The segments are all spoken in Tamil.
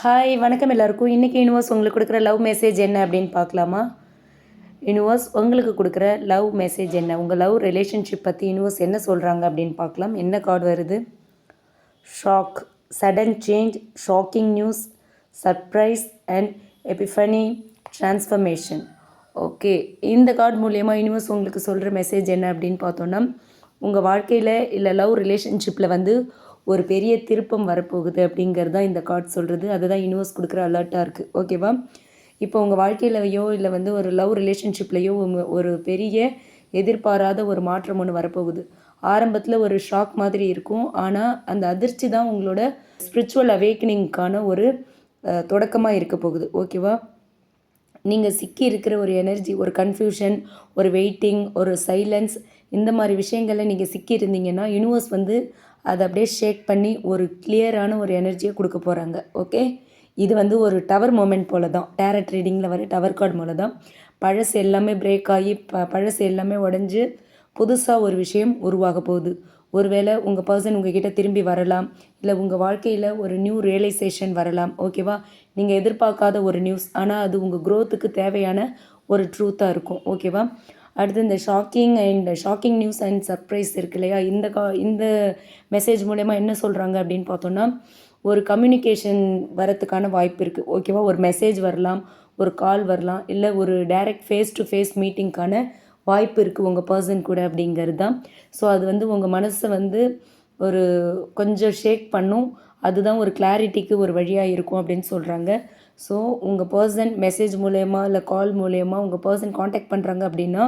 ஹாய் வணக்கம் எல்லாருக்கும். இன்றைக்கி யூனிவர்ஸ் உங்களுக்கு கொடுக்குற லவ் மெசேஜ் என்ன அப்படின்னு பார்க்கலாமா? யூனிவர்ஸ் உங்களுக்கு கொடுக்குற லவ் மெசேஜ் என்ன? உங்கள் லவ் ரிலேஷன்ஷிப் பற்றி யூனிவர்ஸ் என்ன சொல்கிறாங்க அப்படின்னு பார்க்கலாம். என்ன கார்டு வருது? Shock sudden change shocking news surprise and epiphany transformation okay இந்த கார்டு மூலியமாக யூனிவர்ஸ் உங்களுக்கு சொல்கிற மெசேஜ் என்ன அப்படின்னு பார்த்தோன்னா உங்கள் வாழ்க்கையில் இல்லை லவ் ரிலேஷன்ஷிப்பில் வந்து ஒரு பெரிய திருப்பம் வரப்போகுது அப்படிங்கிறது தான் இந்த கார்டு சொல்கிறது அதுதான் யூனிவர்ஸ் கொடுக்குற அலர்ட்டாக இருக்குது ஓகேவா இப்போ உங்கள் வாழ்க்கையிலையோ இல்லை வந்து ஒரு லவ் ரிலேஷன்ஷிப்லேயோ உங்கள் ஒரு பெரிய எதிர்பாராத ஒரு மாற்றம் ஒன்று வரப்போகுது. ஆரம்பத்தில் ஒரு ஷாக் மாதிரி இருக்கும். ஆனால் அந்த அதிர்ச்சி தான் உங்களோட ஸ்பிரிச்சுவல் அவேக்கனிங்க்கான ஒரு தொடக்கமாக இருக்க போகுது. ஓகேவா நீங்கள் சிக்கி இருக்கிற ஒரு எனர்ஜி ஒரு கன்ஃபியூஷன் ஒரு வெயிட்டிங் ஒரு சைலன்ஸ் இந்த மாதிரி விஷயங்களில் நீங்கள் சிக்கி இருந்தீங்கன்னா யூனிவர்ஸ் வந்து அதை அப்படியே ஷேக் பண்ணி ஒரு கிளியரான ஒரு எனர்ஜியை கொடுக்க போகிறாங்க ஓகே இது வந்து ஒரு டவர் மூமெண்ட் போல தான் டேரட் ரீடிங்கில் வர டவர் கார்டு மூலம் தான் பழசு எல்லாமே பிரேக் ஆகி ப பழசு எல்லாமே உடஞ்சி புதுசாக ஒரு விஷயம் உருவாக போகுது. ஒருவேளை உங்கள் பர்சன் உங்ககிட்ட திரும்பி வரலாம். இல்லை உங்கள் வாழ்க்கையில் ஒரு நியூ ரியலைசேஷன் வரலாம். ஓகேவா நீங்கள் எதிர்பார்க்காத ஒரு நியூஸ் ஆனால் அது உங்கள் க்ரோத்துக்கு தேவையான ஒரு ட்ரூத்தாக இருக்கும். ஓகேவா அடுத்து இந்த shocking and shocking news and surprise இருக்கு இல்லையா? இந்த கா இந்த மெசேஜ் மூலயமா என்ன சொல்கிறாங்க அப்படின்னு பார்த்தோன்னா ஒரு கம்யூனிகேஷன் வரத்துக்கான வாய்ப்பு இருக்குது ஓகேவா ஒரு மெசேஜ் வரலாம் ஒரு கால் வரலாம் இல்லை ஒரு டைரக்ட் ஃபேஸ் டு ஃபேஸ் மீட்டிங்க்கான வாய்ப்பு இருக்குது உங்கள் பர்சன் கூட அப்படிங்கிறது தான். ஸோ அது வந்து உங்கள் மனசை வந்து ஒரு கொஞ்சம் ஷேக் பண்ணும். அதுதான் ஒரு கிளாரிட்டிக்கு ஒரு வழியாக இருக்கும் அப்படின்னு சொல்கிறாங்க ஸோ உங்கள் பர்சன் மெசேஜ் மூலயமா இல்லை கால் மூலயமா உங்கள் பர்சன் காண்டாக்ட் பண்ணுறாங்க அப்படின்னா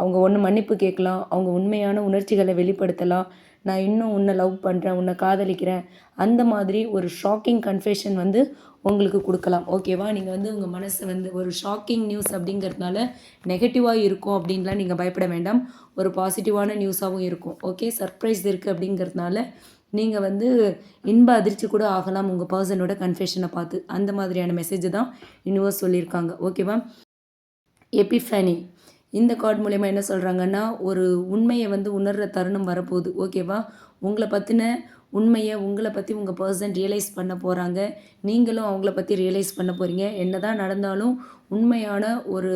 அவங்க ஒன்று மன்னிப்பு கேட்கலாம். அவங்க உண்மையான உணர்ச்சிகளை வெளிப்படுத்தலாம். நான் இன்னும் உன்னை லவ் பண்ணுறேன் உன்னை காதலிக்கிறேன். அந்த மாதிரி ஒரு ஷாக்கிங் கன்ஃபெஷன் வந்து உங்களுக்கு கொடுக்கலாம். ஓகேவா நீங்கள் வந்து உங்கள் மனசு வந்து ஒரு ஷாக்கிங் நியூஸ் அப்படிங்கிறதுனால நெகட்டிவாக இருக்கும் அப்படின்லாம் நீங்கள் பயப்பட வேண்டாம். ஒரு பாசிட்டிவான நியூஸாகவும் இருக்கும். ஓகே சர்ப்ரைஸ் இருக்குது அப்படிங்கிறதுனால நீங்கள் வந்து இன்ப அதிர்ச்சி கூட ஆகலாம் உங்கள் பர்சனோட கன்ஃபெஷனை பார்த்து. அந்த மாதிரியான மெசேஜ் தான் யூனிவர்ஸ் சொல்லியிருக்காங்க. ஓகேவா எபிஃபனி இந்த கார்டு மூலயமா என்ன சொல்கிறாங்கன்னா ஒரு உண்மையை வந்து உணர்கிற தருணம் வரப்போகுது. ஓகேவா உங்களை பற்றின உண்மையை உங்களை பற்றி உங்கள் பர்சன் ரியலைஸ் பண்ண போகிறாங்க நீங்களும் அவங்கள பற்றி ரியலைஸ் பண்ண போகிறீங்க என்ன தான் நடந்தாலும் உண்மையான ஒரு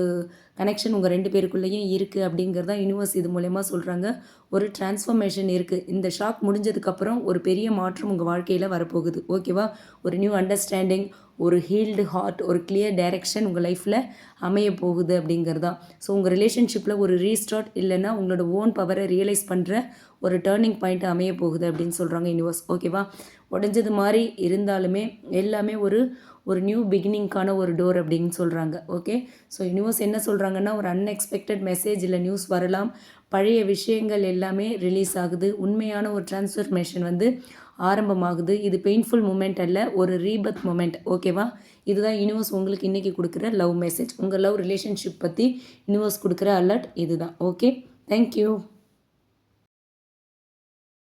கனெக்ஷன் உங்கள் ரெண்டு பேருக்குள்ளேயும் இருக்குது அப்படிங்கிறதா யூனிவர்ஸ் இது மூலயமா சொல்கிறாங்க ஒரு டிரான்ஸ்ஃபர்மேஷன் இருக்குது இந்த ஷாக் முடிஞ்சதுக்கப்புறம் ஒரு பெரிய மாற்றம் உங்கள் வாழ்க்கையில் வரப்போகுது. ஓகேவா ஒரு நியூ அண்டர்ஸ்டாண்டிங் ஒரு ஹீல்டு ஹார்ட் ஒரு கிளியர் டைரெக்ஷன் உங்கள் லைஃப்பில் அமைய போகுது அப்படிங்கிறது தான் ஸோ உங்கள் ரிலேஷன்ஷிப்பில் ஒரு ரீஸ்டார்ட் இல்லைன்னா உங்களோட ஓன் பவரை ரியலைஸ் பண்ணுற ஒரு டேர்னிங் பாயிண்ட் அமைய போகுது அப்படின்னு சொல்கிறாங்க யூனிவர்ஸ் ஓகேவா உடஞ்சது மாதிரி இருந்தாலுமே எல்லாமே ஒரு ஒரு நியூ பிகினிங்க்கான ஒரு டோர் அப்படின்னு சொல்கிறாங்க ஓகே ஸோ யூனிவர்ஸ் என்ன சொல்கிறாங்கன்னா ஒரு அன்எக்ஸ்பெக்டட் மெசேஜ் இல்லை நியூஸ் வரலாம். பழைய விஷயங்கள் எல்லாமே ரிலீஸ் ஆகுது. உண்மையான ஒரு டிரான்ஸ்ஃபர்மேஷன் வந்து ஆரம்பமாகுது. இது பெயின்ஃபுல் மூமெண்ட் அல்ல ஒரு ரீபத் மூமெண்ட் ஓகேவா இதுதான் யூனிவர்ஸ் உங்களுக்கு இன்றைக்கி கொடுக்குற லவ் மெசேஜ் உங்கள் லவ் ரிலேஷன்ஷிப் பற்றி யூனிவர்ஸ் கொடுக்குற அலர்ட் இதுதான். Okay thank you